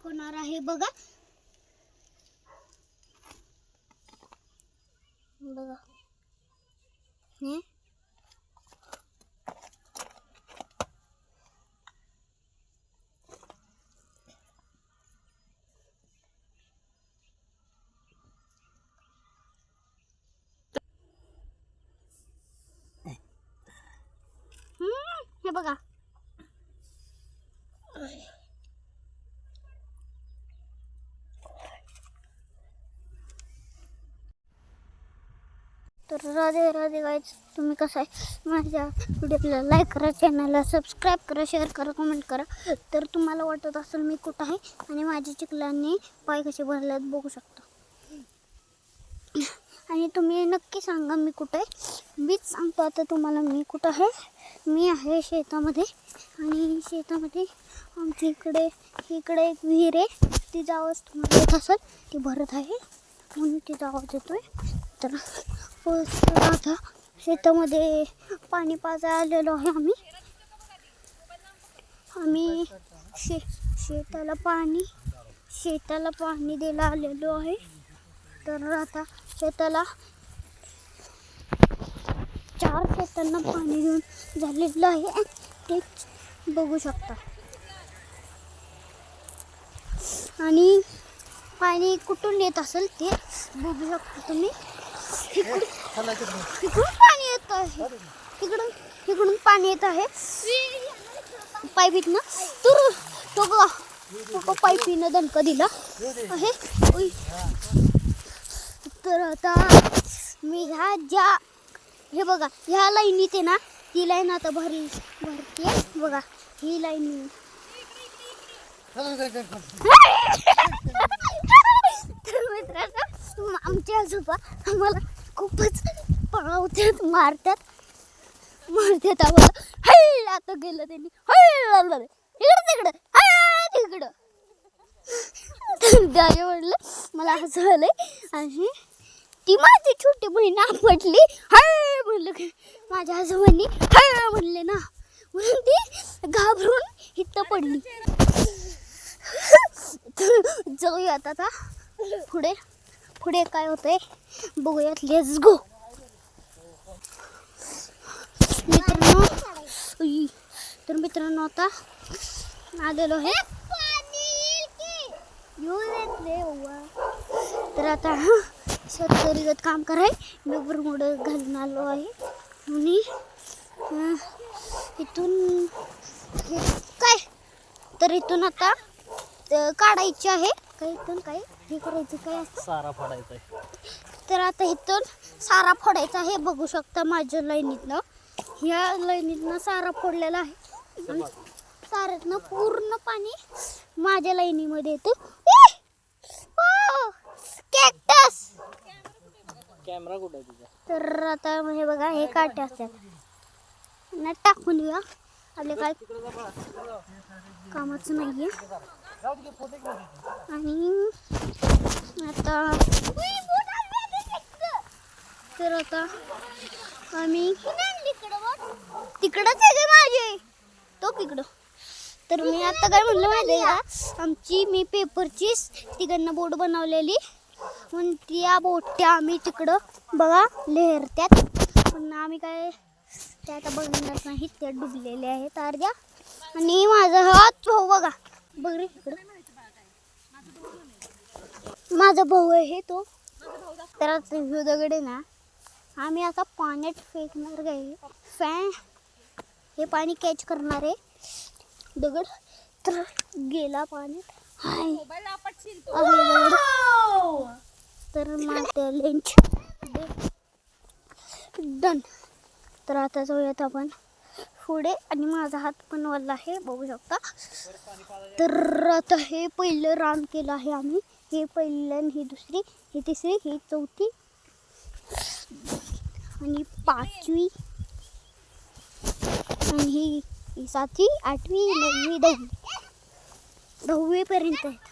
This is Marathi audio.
दाखवणार आहे. बघा. बघा हे हम्म, हे बघा तर राधे राधे गाईज तुम्ही कसं आहे? माझ्या व्हिडिओला लाईक करा चॅनलला सबस्क्राईब करा शेअर करा कमेंट करा. तर तुम्हाला वाटत असेल मी कुठं आहे आणि माझ्या चिखलांनी पाय कसे भरल्यात बघू शकता. आणि तुम्ही नक्की सांगा मी कुठं आहे. मीच सांगतो आता तुम्हाला मी कुठं आहे. मी आहे शेतामध्ये आणि शेतामध्ये आमच्या इकडे इकडे एक विहीर आहे. तिचा आवाज तुम्हाला येत असेल ती भरत आहे. म्हणून तिचा आवाज आहे तर आता शेतामध्ये पाणी पाजा आलेलो आहे आम्ही. आम्ही शे शेताला पाणी शेताला पाणी द्यायला आलेलो आहे. तर आता शेताला चार शेतांना पाणी देऊन झालेलं आहे. तेच बघू शकता. आणि पाणी कुठून येत असेल ते बघू शकता तुम्ही. इकडून पाणी येत आहे. इकडून इकडून पाणी येत आहे. पाईप ना तर तो बघा. तो का पाईपीनं दणका दिला आहे. तर आता मी ह्या ज्या हे बघा ह्या लाईनीत आहे ना ती लाईन आता भरली भरते. बघा ही लाईन तर मित्रांनो आमचे आजोबा आम्हाला खूपच पळवतात मारतात मारतात आम्हाला. हळ आता गेलं त्यांनी. हळ इकडं तिकडं. हळ तिकडं. त्याने म्हटलं मला असं झालंय आणि ती माझी छोटी बहीण आपटली. हळ म्हणलं की माझ्या आजोबांनी हळ म्हणले ना. म्हणून ती घाबरून इथं पडली. जाऊया आता पुढे. पुढे काय होतंय? बघूयात. लेट्स गो मित्रांनो तर मित्रांनो आता आलेलो आहे. तर आता शेतकरीगत काम कराय मी बरमुड घालून आलो आहे. आणि इथून काय? तर इथून आता काढायची आहे. काय इथून काही हे करायचं काय सारा फोडायचा आहे. तर आता इथून सारा फोडायचा आहे. बघू शकता माझ्या लाईनीतनं. ह्या लाईनीतनं सारा फोडलेला आहे. साऱ्यातनं पूर्ण पाणी माझ्या लाईनीमध्ये येतं. कॅक्टस! कॅमेरा कुठे आहे तर आता हे बघा हे काटे असतात. ना टाकून देऊया आपले काय? कामच नाहीये. आणि आता तर आता आम्ही तिकडंच आहे माझे. तो तिकडं. तर मी आता काय म्हणलं माहिती आहे का? आमची मी पेपरची तिकडनं बोट बनवलेली. म्हणून त्या बोट्या आम्ही तिकडं बघा लेहरत्यात. पण आम्ही काय त्या आता बघणार नाही. त्या डुबलेल्या आहेत अर्ध्या. आणि माझा हात भाऊ बघा. बघ रे इकडं. माझा भाऊ आहे तो. तर आता दगड आहे ना आम्ही आता पाण्यात फेकणार काय फॅन. हे पाणी कॅच करणार आहे. दगड. तर गेला पाण्यात. हाय. आहे तर माझं लेंच डन तर आता जाऊयात आपण. पुढे आणि माझा हात पण वाला आहे बघू शकता. तर आता हे पहिलं रान केलं आहे आम्ही. हे पहिलं आणि ही दुसरी ही तिसरी ही चौथी आणि पाचवी आणि ही ही सातवी आठवी नववी दहावी. दहावीपर्यंत आहेत.